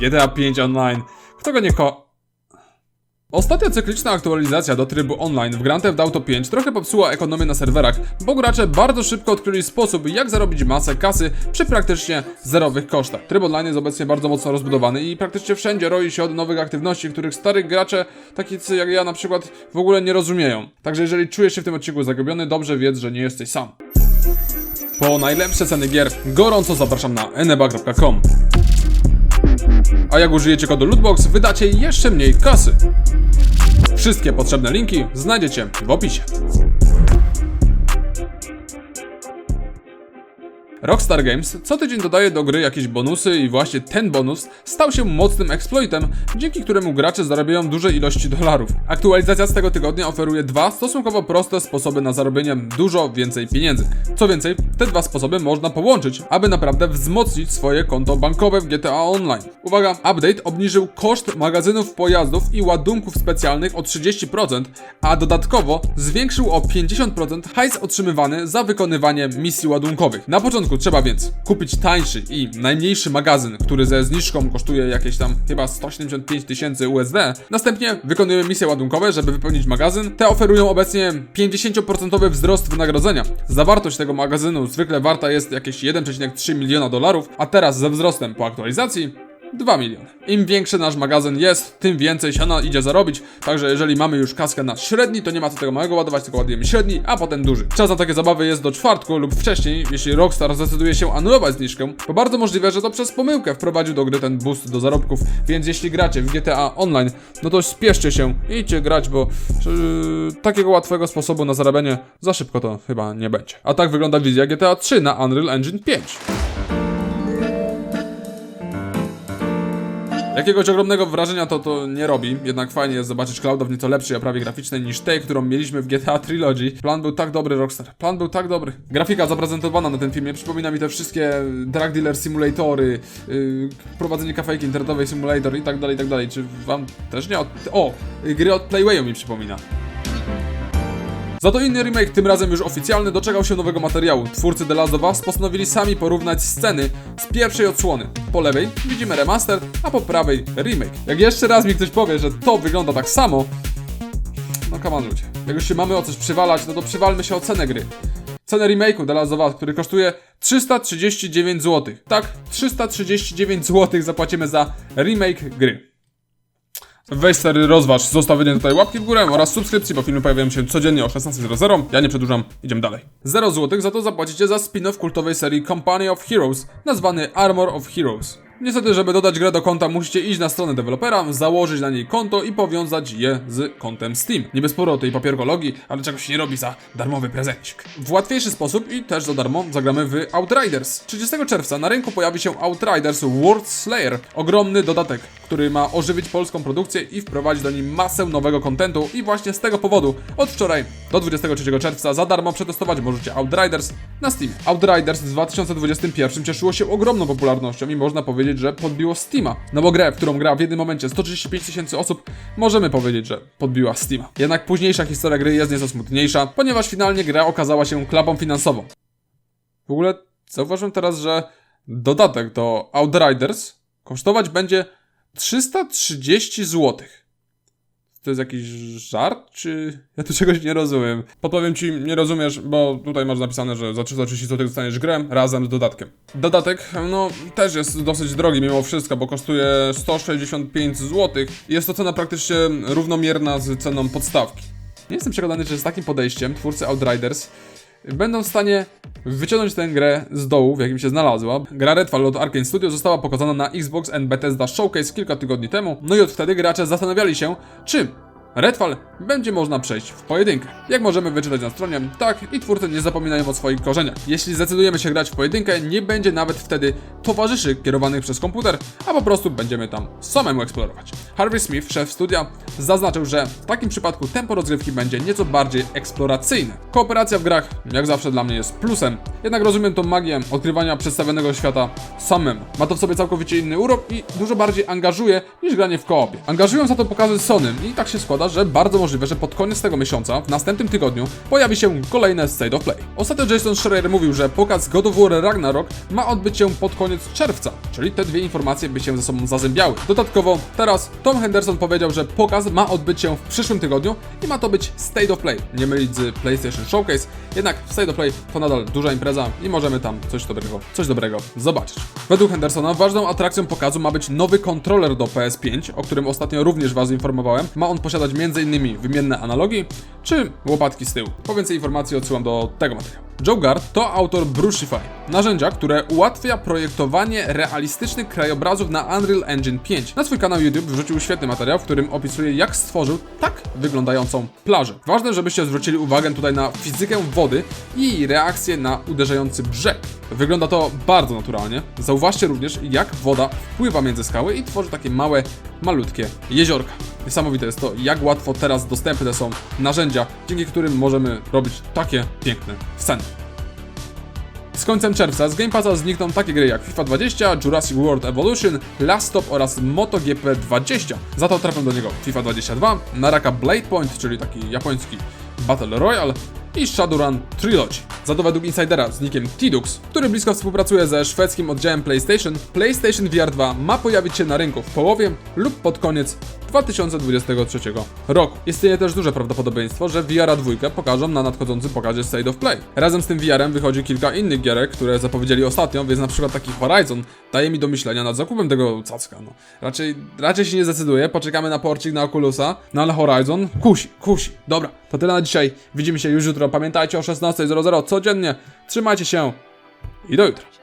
GTA 5 Online. Kto go nie ko... Ostatnia cykliczna aktualizacja do trybu online w Grand Theft Auto 5 trochę popsuła ekonomię na serwerach, bo gracze bardzo szybko odkryli sposób, jak zarobić masę kasy przy praktycznie zerowych kosztach. Tryb online jest obecnie bardzo mocno rozbudowany i praktycznie wszędzie roi się od nowych aktywności, których starych gracze, tacy jak ja na przykład, w ogóle nie rozumieją. Także jeżeli czujesz się w tym odcinku zagubiony, dobrze wiedz, że nie jesteś sam. Po najlepsze ceny gier gorąco zapraszam na eneba.com. A jak użyjecie kodu Lootbox, wydacie jeszcze mniej kasy. Wszystkie potrzebne linki znajdziecie w opisie. Rockstar Games co tydzień dodaje do gry jakieś bonusy i właśnie ten bonus stał się mocnym exploitem, dzięki któremu gracze zarabiają duże ilości dolarów. Aktualizacja z tego tygodnia oferuje dwa stosunkowo proste sposoby na zarobienie dużo więcej pieniędzy. Co więcej, te dwa sposoby można połączyć, aby naprawdę wzmocnić swoje konto bankowe w GTA Online. Uwaga, update obniżył koszt magazynów pojazdów i ładunków specjalnych o 30%, a dodatkowo zwiększył o 50% hajs otrzymywany za wykonywanie misji ładunkowych. Na początku trzeba więc kupić tańszy i najmniejszy magazyn, który ze zniżką kosztuje jakieś tam chyba 175 tysięcy USD. Następnie wykonujemy misje ładunkowe, żeby wypełnić magazyn. Te oferują obecnie 50% wzrost wynagrodzenia. Zawartość tego magazynu zwykle warta jest jakieś 1,3 miliona dolarów, a teraz ze wzrostem po aktualizacji 2 miliony. Im większy nasz magazyn jest, tym więcej siana idzie zarobić. Także jeżeli mamy już kaskę na średni, to nie ma co tego małego ładować, tylko ładujemy średni, a potem duży. Czas na takie zabawy jest do czwartku lub wcześniej, jeśli Rockstar zdecyduje się anulować zniżkę, bo bardzo możliwe, że to przez pomyłkę wprowadził do gry ten boost do zarobków. Więc jeśli gracie w GTA Online, no to spieszcie się idźcie grać, bo yy, takiego łatwego sposobu na zarabianie za szybko to chyba nie będzie. A tak wygląda wizja GTA 3 na Unreal Engine 5. Jakiegoś ogromnego wrażenia to to nie robi, jednak fajnie jest zobaczyć Clouda w nieco lepszej oprawie graficznej niż tej, którą mieliśmy w GTA Trilogy. Plan był tak dobry, Rockstar. Plan był tak dobry. Grafika zaprezentowana na tym filmie przypomina mi te wszystkie drug dealer simulatory, yy, prowadzenie kafejki internetowej simulator i tak dalej, i tak dalej. Czy wam też nie? O! Gry od Playwayu mi przypomina. Za to inny remake, tym razem już oficjalny, doczekał się nowego materiału. Twórcy The Last of Us postanowili sami porównać sceny z pierwszej odsłony. Po lewej widzimy remaster, a po prawej remake. Jak jeszcze raz mi ktoś powie, że to wygląda tak samo, no come on ludzie. Jak już się mamy o coś przywalać, no to przywalmy się o cenę gry. Cenę remake'u The Last of Us, który kosztuje 339 zł. Tak, 339 zł zapłacimy za remake gry. Weź stary rozważ zostawienie tutaj łapki w górę oraz subskrypcji, bo filmy pojawiają się codziennie o 16.00. Ja nie przedłużam, idziemy dalej. 0 zł za to zapłacicie za spin-off kultowej serii Company of Heroes, nazwany Armor of Heroes. Niestety, żeby dodać grę do konta, musicie iść na stronę dewelopera, założyć na niej konto i powiązać je z kontem Steam. Niby sporo tej papierkologii, ale czegoś nie robi za darmowy prezencik. W łatwiejszy sposób i też za darmo zagramy w Outriders. 30 czerwca na rynku pojawi się Outriders World Slayer, ogromny dodatek, który ma ożywić polską produkcję i wprowadzić do niej masę nowego kontentu i właśnie z tego powodu od wczoraj do 23 czerwca za darmo przetestować możecie Outriders na Steam. Outriders w 2021 cieszyło się ogromną popularnością i można powiedzieć, że podbiło Steama. No bo grę, w którą gra w jednym momencie 135 tysięcy osób, możemy powiedzieć, że podbiła Steama. Jednak późniejsza historia gry jest nieco smutniejsza, ponieważ finalnie gra okazała się klapą finansową. W ogóle zauważyłem teraz, że dodatek do Outriders kosztować będzie 330 zł. To jest jakiś żart, czy ja tu czegoś nie rozumiem? Podpowiem ci, nie rozumiesz, bo tutaj masz napisane, że za 330 zł dostaniesz grę razem z dodatkiem. Dodatek, no, też jest dosyć drogi mimo wszystko, bo kosztuje 165 zł. Jest to cena praktycznie równomierna z ceną podstawki. Nie jestem przekonany, że z takim podejściem twórcy Outriders będą w stanie wyciągnąć tę grę z dołu, w jakim się znalazła. Gra Redfall od Arkane Studio została pokazana na Xbox and Bethesda Showcase kilka tygodni temu, no i od wtedy gracze zastanawiali się, czy Redfall będzie można przejść w pojedynkę. Jak możemy wyczytać na stronie, tak i twórcy nie zapominają o swoich korzeniach. Jeśli zdecydujemy się grać w pojedynkę, nie będzie nawet wtedy towarzyszy kierowanych przez komputer, a po prostu będziemy tam samemu eksplorować. Harvey Smith, szef studia, zaznaczył, że w takim przypadku tempo rozgrywki będzie nieco bardziej eksploracyjne. Kooperacja w grach, jak zawsze dla mnie jest plusem, jednak rozumiem tą magię odkrywania przedstawionego świata samemu. Ma to w sobie całkowicie inny urok i dużo bardziej angażuje niż granie w koopie. Angażują za to pokazy Sony i tak się składa, wygląda, że bardzo możliwe, że pod koniec tego miesiąca, w następnym tygodniu, pojawi się kolejne State of Play. Ostatnio Jason Schreier mówił, że pokaz God of War Ragnarok ma odbyć się pod koniec czerwca, czyli te dwie informacje by się ze sobą zazębiały. Dodatkowo, teraz Tom Henderson powiedział, że pokaz ma odbyć się w przyszłym tygodniu i ma to być State of Play, nie mylić z PlayStation Showcase, jednak State of Play to nadal duża impreza i możemy tam coś dobrego, coś dobrego zobaczyć. Według Hendersona ważną atrakcją pokazu ma być nowy kontroler do PS5, o którym ostatnio również Was informowałem. Ma on posiadać m.in. wymienne analogi czy łopatki z tyłu. Po więcej informacji odsyłam do tego materiału. Joe Gard to autor Brushify, narzędzia, które ułatwia projektowanie realistycznych krajobrazów na Unreal Engine 5. Na swój kanał YouTube wrzucił świetny materiał, w którym opisuje jak stworzył tak wyglądającą plażę. Ważne, żebyście zwrócili uwagę tutaj na fizykę wody i reakcję na uderzający brzeg. Wygląda to bardzo naturalnie. Zauważcie również, jak woda wpływa między skały i tworzy takie małe, malutkie jeziorka. Niesamowite jest to, jak łatwo teraz dostępne są narzędzia, dzięki którym możemy robić takie piękne sceny. Z końcem czerwca z Game Passa znikną takie gry jak FIFA 20, Jurassic World Evolution, Last Stop oraz MotoGP 20. Za to trafią do niego FIFA 22, Naraka Blade Point, czyli taki japoński Battle Royale i Shadowrun Trilogy. Za to według insidera z nickiem Tidux, który blisko współpracuje ze szwedzkim oddziałem PlayStation, PlayStation VR 2 ma pojawić się na rynku w połowie lub pod koniec 2023 roku. Istnieje też duże prawdopodobieństwo, że VR 2 pokażą na nadchodzącym pokazie State of Play. Razem z tym VR-em wychodzi kilka innych gierek, które zapowiedzieli ostatnio, więc na przykład taki Horizon daje mi do myślenia nad zakupem tego cacka. No. Raczej, raczej się nie zdecyduję, poczekamy na porcik na Oculusa, no ale Horizon kusi, kusi. Dobra, to tyle na dzisiaj. Widzimy się już jutro. Pamiętajcie o 16.00 codziennie. Trzymajcie się i do jutra.